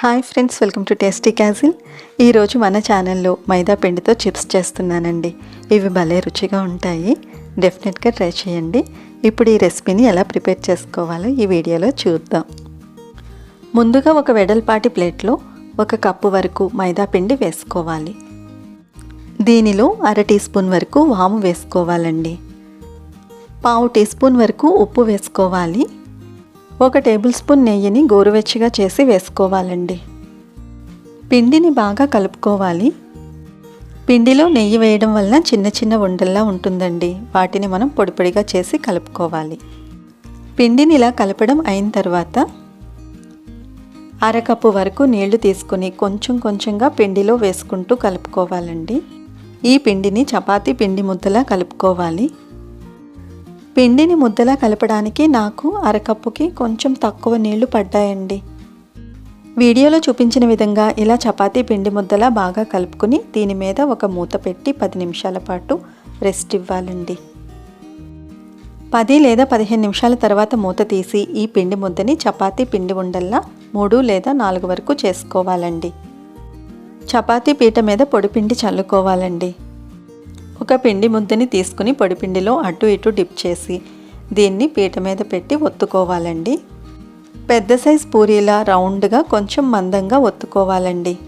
Hi friends welcome to tasty castle ఈరోజు మన ఛానల్లో మైదా పిండితో చిప్స్ చేస్తున్నానండి. ఇవి భలే రుచిగా ఉంటాయి. డెఫినెట్గా ట్రై చేయండి. ఇప్పుడు ఈ రెసిపీని ఎలా ప్రిపేర్ చేసుకోవాలో ఈ వీడియోలో చూద్దాం. ముందుగా ఒక వెడల్పాటి ప్లేట్లో ఒక కప్పు వరకు మైదా పిండి వేసుకోవాలి. దీనిలో అర టీ స్పూన్ వరకు వాము వేసుకోవాలండి. పావు టీ స్పూన్ వరకు ఉప్పు వేసుకోవాలి. ఒక టేబుల్ స్పూన్ నెయ్యిని గోరువెచ్చగా చేసి వేసుకోవాలండి. పిండిని బాగా కలుపుకోవాలి. పిండిలో నెయ్యి వేయడం వలన చిన్న చిన్న ఉండల్లా ఉంటుందండి. వాటిని మనం పొడిపొడిగా చేసి కలుపుకోవాలి. పిండిని ఇలా కలపడం అయిన తర్వాత అరకప్పు వరకు నీళ్ళు తీసుకుని కొంచెం కొంచెంగా పిండిలో వేసుకుంటూ కలుపుకోవాలండి. ఈ పిండిని చపాతీ పిండి ముద్దలా కలుపుకోవాలి. పిండిని ముద్దలా కలపడానికి నాకు అరకప్పుకి కొంచెం తక్కువ నీళ్ళు పడ్డాయండి. వీడియోలో చూపించిన విధంగా ఇలా చపాతీ పిండి ముద్దలా బాగా కలుపుకుని దీని మీద ఒక మూత పెట్టి పది నిమిషాల పాటు రెస్ట్ ఇవ్వాలండి. పది లేదా పదిహేను నిమిషాల తర్వాత మూత తీసి ఈ పిండి ముద్దని చపాతీ పిండి ఉండల్లా మూడు లేదా నాలుగు వరకు చేసుకోవాలండి. చపాతీ పీట మీద పొడిపిండి చల్లుకోవాలండి. ఒక పిండి ముద్దని తీసుకుని పొడిపిండిలో అటు ఇటు డిప్ చేసి దీన్ని పీట మీద పెట్టి ఒత్తుకోవాలండి. పెద్ద సైజ్ పూరీలా రౌండ్గా కొంచెం మందంగా ఒత్తుకోవాలండి.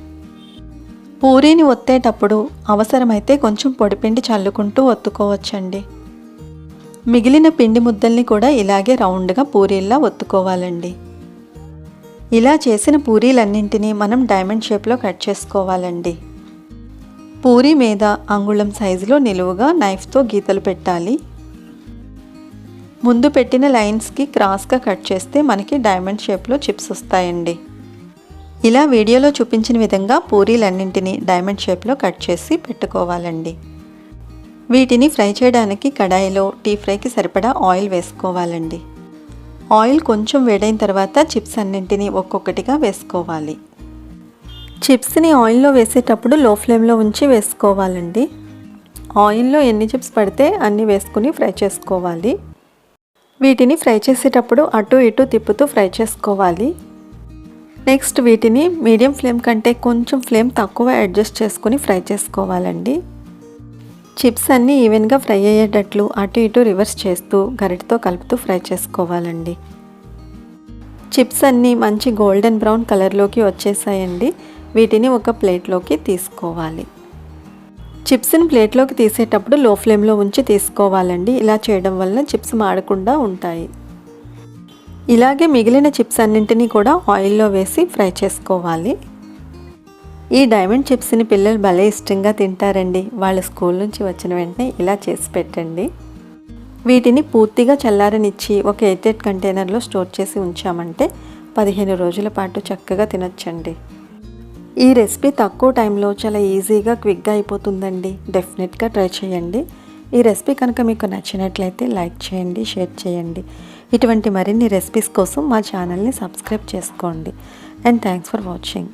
పూరీని ఒత్తేటప్పుడు అవసరమైతే కొంచెం పొడిపిండి చల్లుకుంటూ ఒత్తుకోవచ్చండి. మిగిలిన పిండి ముద్దల్ని కూడా ఇలాగే రౌండ్గా పూరీల్లా ఒత్తుకోవాలండి. ఇలా చేసిన పూరీలన్నింటినీ మనం డైమండ్ షేప్లో కట్ చేసుకోవాలండి. పూరి మీద అంగుళం సైజులో నిలువుగా నైఫ్తో గీతలు పెట్టాలి. ముందు పెట్టిన లైన్స్కి క్రాస్గా కట్ చేస్తే మనకి డైమండ్ షేప్లో చిప్స్ వస్తాయండి. ఇలా వీడియోలో చూపించిన విధంగా పూరీలన్నింటినీ డైమండ్ షేప్లో కట్ చేసి పెట్టుకోవాలండి. వీటిని ఫ్రై చేయడానికి కడాయిలో టీ ఫ్రైకి సరిపడా ఆయిల్ వేసుకోవాలండి. ఆయిల్ కొంచెం వేడైన తర్వాత చిప్స్ అన్నింటినీ ఒక్కొక్కటిగా వేసుకోవాలి. చిప్స్ని ఆయిల్లో వేసేటప్పుడు లో ఫ్లేమ్లో ఉంచి వేసుకోవాలండి. ఆయిల్లో ఎన్ని చిప్స్ పడితే అన్ని వేసుకుని ఫ్రై చేసుకోవాలి. వీటిని ఫ్రై చేసేటప్పుడు అటు ఇటు తిప్పుతూ ఫ్రై చేసుకోవాలి. నెక్స్ట్ వీటిని మీడియం ఫ్లేమ్ కంటే కొంచెం ఫ్లేమ్ తక్కువ అడ్జస్ట్ చేసుకుని ఫ్రై చేసుకోవాలండి. చిప్స్ అన్నీ ఈవెన్గా ఫ్రై అయ్యేటట్లు అటు ఇటు రివర్స్ చేస్తూ గరిటతో కలుపుతూ ఫ్రై చేసుకోవాలండి. చిప్స్ అన్నీ మంచి గోల్డెన్ బ్రౌన్ కలర్లోకి వచ్చేసాయండి. వీటిని ఒక ప్లేట్లోకి తీసుకోవాలి. చిప్స్ని ప్లేట్లోకి తీసేటప్పుడు లో ఫ్లేమ్లో ఉంచి తీసుకోవాలండి. ఇలా చేయడం వలన చిప్స్ మాడకుండా ఉంటాయి. ఇలాగే మిగిలిన చిప్స్ అన్నింటినీ కూడా ఆయిల్లో వేసి ఫ్రై చేసుకోవాలి. ఈ డైమండ్ చిప్స్ని పిల్లలు భలే ఇష్టంగా తింటారండి. వాళ్ళ స్కూల్ నుంచి వచ్చిన వెంటనే ఇలా చేసి పెట్టండి. వీటిని పూర్తిగా చల్లారనిచ్చి ఒక ఎయిటెడ్ కంటైనర్లో స్టోర్ చేసి ఉంచామంటే పదిహేను రోజుల పాటు చక్కగా తినొచ్చండి. ఈ రెసిపీ తక్కువ టైంలో చాలా ఈజీగా క్విక్గా అయిపోతుందండి. డెఫినెట్గా ట్రై చేయండి. ఈ రెసిపీ కనుక మీకు నచ్చినట్లయితే లైక్ చేయండి షేర్ చేయండి. ఇటువంటి మరిన్ని రెసిపీస్ కోసం మా ఛానల్ని సబ్స్క్రైబ్ చేసుకోండి. And thanks for watching